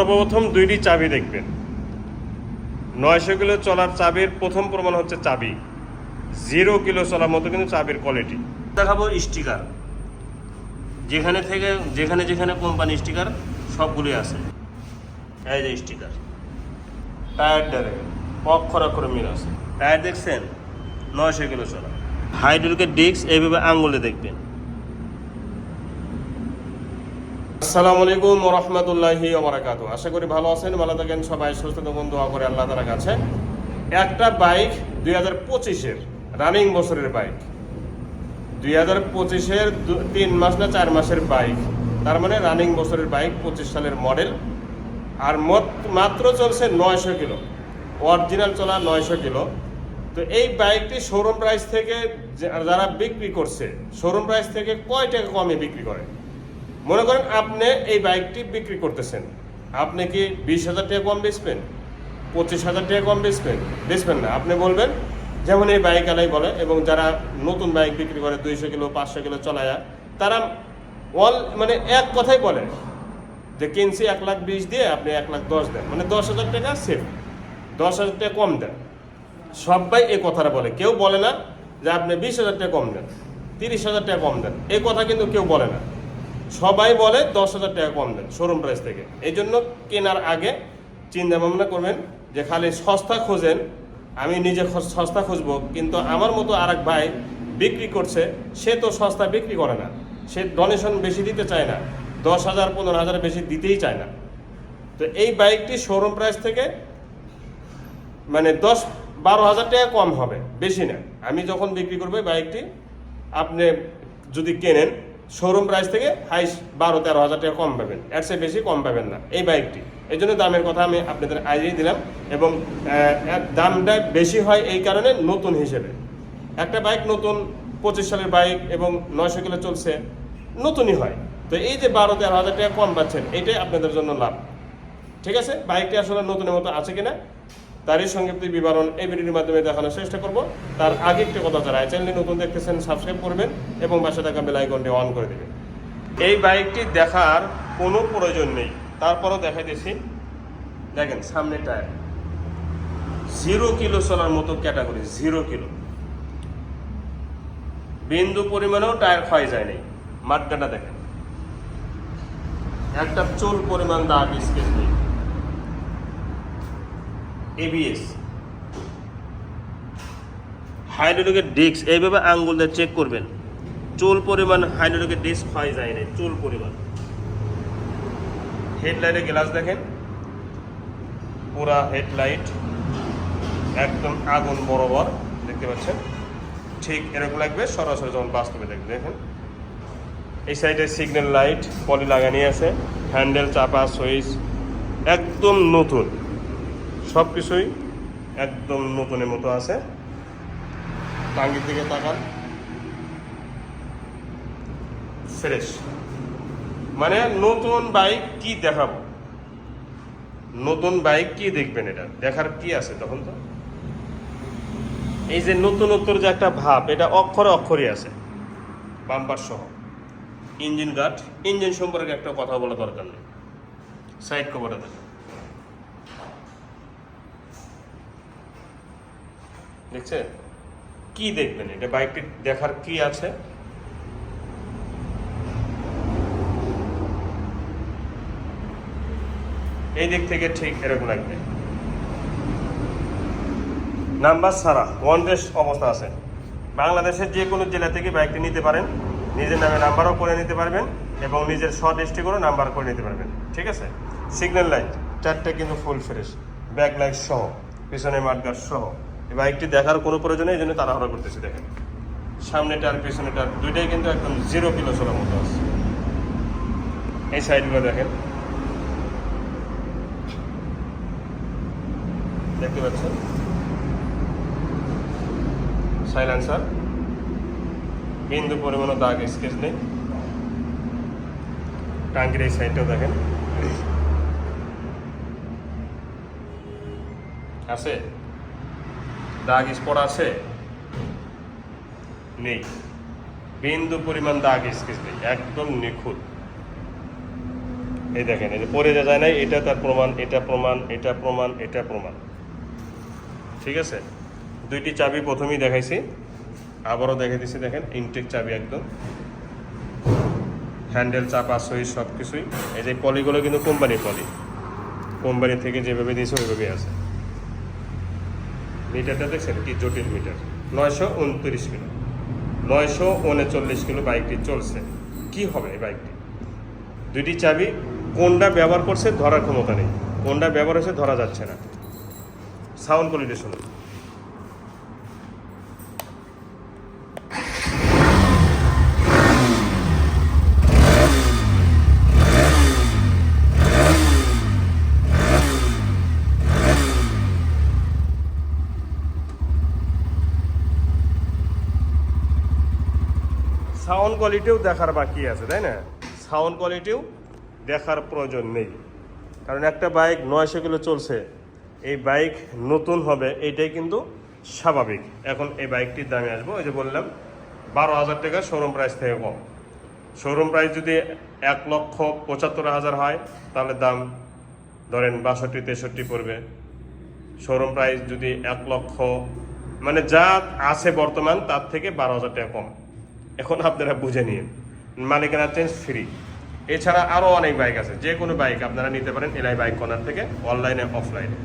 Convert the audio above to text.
সর্বপ্রথম দুইটি চাবি দেখবেন। নয়শো কিলো চলার চাবির প্রথম প্রমাণ হচ্ছে চাবি। জিরো কিলো চলার মতো কিন্তু চাবির কোয়ালিটি দেখাবো স্টিকার যেখানে থেকে, যেখানে যেখানে কোম্পানি স্টিকার সবগুলোই আছে। এই যে স্টিকার টায়ারটা দেখেন। অক্ষর অক্ষর মিল আছে। টায়ার দেখছেন? নয়শো কিলো চলা। হাইড্রোলিকের ডিস্ক এইভাবে আঙুলে দেখবেন। আসসালামু আলাইকুম রহমতুল্লাহি ওবরাকাতু আশা করি ভালো আছেন, ভালো থাকেন, সবাই সুস্থ থাকুন, দোয়া করে আল্লাহ তাআলার কাছে। একটা বাইক দুই হাজার পঁচিশের রানিং বছরের বাইক। দুই হাজার পঁচিশের তিন মাস না চার মাসের বাইক। তার মানে রানিং বছরের বাইক, পঁচিশ সালের মডেল আর মাত্র চলছে নয়শো কিলো। অরিজিনাল চলা নয়শো কিলো। তো এই বাইকটি শোরুম প্রাইস থেকে যারা বিক্রি করছে শোরুম প্রাইস থেকে কয় টাকা কমে বিক্রি করে? মনে করেন আপনি এই বাইকটি বিক্রি করতেছেন। আপনি কি বিশ হাজার টাকা কম বেচবেন? পঁচিশ হাজার টাকা কম বেচবেন? বেচবেন না। আপনি বলবেন, যেমন এই বাইক আলাই বলে, এবং যারা নতুন বাইক বিক্রি করে দুইশো কিলো, পাঁচশো কিলো চলায়া, তারা অল মানে এক কথাই বলে যে কিনছি এক লাখ বিশ দিয়ে আপনি এক লাখ দশ দেন। মানে দশ হাজার টাকা সেফ। দশ হাজার টাকা কম দেন। সবাই এই কথাটা বলে। কেউ বলে না যে আপনি বিশ হাজার টাকা কম দেন, তিরিশ হাজার টাকা কম দেন। এই কথা কিন্তু কেউ বলে না। সবাই বলে দশ হাজার টাকা কম দেন শোরুম প্রাইস থেকে। এই জন্য কেনার আগে চিন্তা ভাবনা করবেন যে খালি সস্তা খোঁজেন, আমি নিজে সস্তা খুঁজবো, কিন্তু আমার মতো আর ভাই বিক্রি করছে, সে তো সস্তা বিক্রি করে না। সে ডোনেশন বেশি দিতে চায় না, দশ হাজার, পনেরো হাজার বেশি দিতেই চায় না। তো এই বাইকটি শোরুম প্রাইস থেকে মানে দশ, বারো হাজার টাকা কম হবে, বেশি না। আমি যখন বিক্রি করব বাইকটি, আপনি যদি কেনেন শোরুম প্রাইস থেকে হাইস বারো তেরো হাজার টাকা কম পাবেন। এর চেয়ে বেশি কম পাবেন না এই বাইকটি এই জন্য দামের কথা আমি আপনাদের আইডিয়া দিলাম এবং দামটা বেশি হয় এই কারণে নতুন হিসেবে। একটা বাইক নতুন, পঁচিশ সালের বাইক এবং নয়শো কিলো চলছে, নতুনই হয়। তো এই যে বারো তেরো হাজার টাকা কম পাচ্ছেন, এটাই আপনাদের জন্য লাভ। ঠিক আছে? বাইকটি আসলে নতুনের মতো আছে কিনা? তারই সংক্ষিপ্ত বিবরণ এই ভিডিওর মাধ্যমে দেখানোর চেষ্টা করব। তার আগে একটি কথা যারা চ্যানেলটি নতুন দেখতেছেন, সাবস্ক্রাইব করবেন এবং পাশে থাকা বেল আইকনটি অন করে দেবেন। এই বাইকটি দেখার কোনো প্রয়োজন নেই। তারপরও দেখাই দিচ্ছি দেখেন, সামনে টায়ার। জিরো কিলো চলার মতো ক্যাটাগরি, জিরো কিলো। বিন্দু পরিমাণেও টায়ার ক্ষয় যায় নাই। মাঠগাটা দেখেন। একটা চুল পরিমাণ দাগ স্কেচ নেই এবিএস হাইড্রোলিকের ডিস্ক এইভাবে আঙ্গুল দিয়ে চেক করবেন। চুল পরিমাণ হাইড্রোলিকের ডিস্ক ক্ষয় যায় না, চুল পরিমাণ। হেডলাইটের গ্লাস দেখেন। পুরা হেডলাইট একদম আগুন বরাবর, দেখতে পাচ্ছেন? ঠিক এরকম লাগবে, সরাসরি যখন বাস্তবে দেখবে, দেখেন। এই সাইডে সিগন্যাল লাইট পলি লাগানি আছে হ্যান্ডেল চাপা সুইচ একদম নতুন। সব কিছুই একদম নতুনের মতো আছে। টাঙ্গির দিকে তাকান। ফ্রেশ। মানে নতুন বাইক কি দেখাবো? নতুন বাইক কি দেখবেন এটা? দেখার কি আছে তখন তো? এই যে নতুনত্বর যে একটা ভাব, এটা অক্ষরে অক্ষরই আছে। বাম্পার সহ। ইঞ্জিন গার্ড, ইঞ্জিন সম্পর্কে একটা কথা বলা দরকার নেই। সাইড কভারে দেখেন। দেখছেন? কি দেখবেন? এটা বাইকটি দেখার কি আছে? এই দিক থেকে ঠিক এরকম লাগবে। নাম্বার ছাড়া ওয়ান রেস অবস্থা আছে। বাংলাদেশের যে কোনো জেলা থেকে বাইকটি নিতে পারেন। নিজের নামে নাম্বারও করে নিতে পারবেন এবং নিজের এসটি করে নাম্বার করে নিতে পারবেন। ঠিক আছে? সিগন্যাল লাইট চারটে কিন্তু ফুল ফ্রেশ ব্যাক লাইট সহ, পিছনে মাঠগার সহ। এই বাইকটি দেখার কোনো প্রয়োজন এই জন্য তাড়াহুড়া করতেছি, দেখেন। সামনেটার পিছনেটার দুইটাই কিন্তু একদম জিরো কিলো চলার মতো আছে। এই সাইডগুলো দেখেন। দেখতে পাচ্ছেন? সাইলেন্সার বিন্দু পরিমাণ দাগ স্কেচ নেই টাঙ্কির এই সাইডটাও দেখেন। আছে? দাগ স্পট আছে? নেই। বিন্দু পরিমাণ দাগ স্কেচ নেই। একদম নিখুঁত। এই দেখেন, এই যে পরে যা যায় নাই, এটা তার প্রমাণ, এটা প্রমাণ এটা প্রমাণ এটা প্রমাণ। ঠিক আছে? দুইটি চাবি প্রথমেই দেখাইছি। আবারও দেখে দিছি, দেখেন ইনটেক চাবি একদম। হ্যান্ডেল চাপা, সই সব কিছুই এই যে পলিগুলো কিন্তু কোম্পানির পলি। কোম্পানি থেকে যেভাবে দিয়েছে, ওইভাবেই আছে। মিটারটা দেখছেন কি জটিল মিটার। নয়শো উনত্রিশ কিলো নয়শো উনচল্লিশ কিলো বাইকটি চলছে। কি হবে এই বাইকটি? দুইটি চাবি কোনটা ব্যবহার করছে ধরার ক্ষমতা নেই। কোনটা ব্যবহার হয়েছে ধরা যাচ্ছে না। সাউন্ড কোয়ালিটি শুনুন সাউন্ড কোয়ালিটিও দেখার বাকি আছে, তাই না? সাউন্ড কোয়ালিটিও দেখার প্রয়োজন নেই। কারণ একটা বাইক নয়শো কিলো চলছে, এই বাইক নতুন হবে এইটাই কিন্তু স্বাভাবিক। এখন এই বাইকটির দামে আসব, ওই যে বললাম, বারো হাজার টাকা শোরুম প্রাইস থেকে কম। শোরুম প্রাইস যদি এক লক্ষ পঁচাত্তর হাজার হয়, তাহলে দাম ধরেন বাষট্টি, তেষট্টি পড়বে। শোরুম প্রাইস যদি এক লক্ষ মানে যা আছে বর্তমান, তার থেকে বারো হাজার টাকা কম। এখন আপনারা বুঝে নিন। মালিকানা চেঞ্জ ফ্রি এছাড়া আরও অনেক বাইক আছে যে কোনো বাইক আপনারা নিতে পারেন এলাই বাইক কর্নার থেকে অনলাইনে অফলাইনে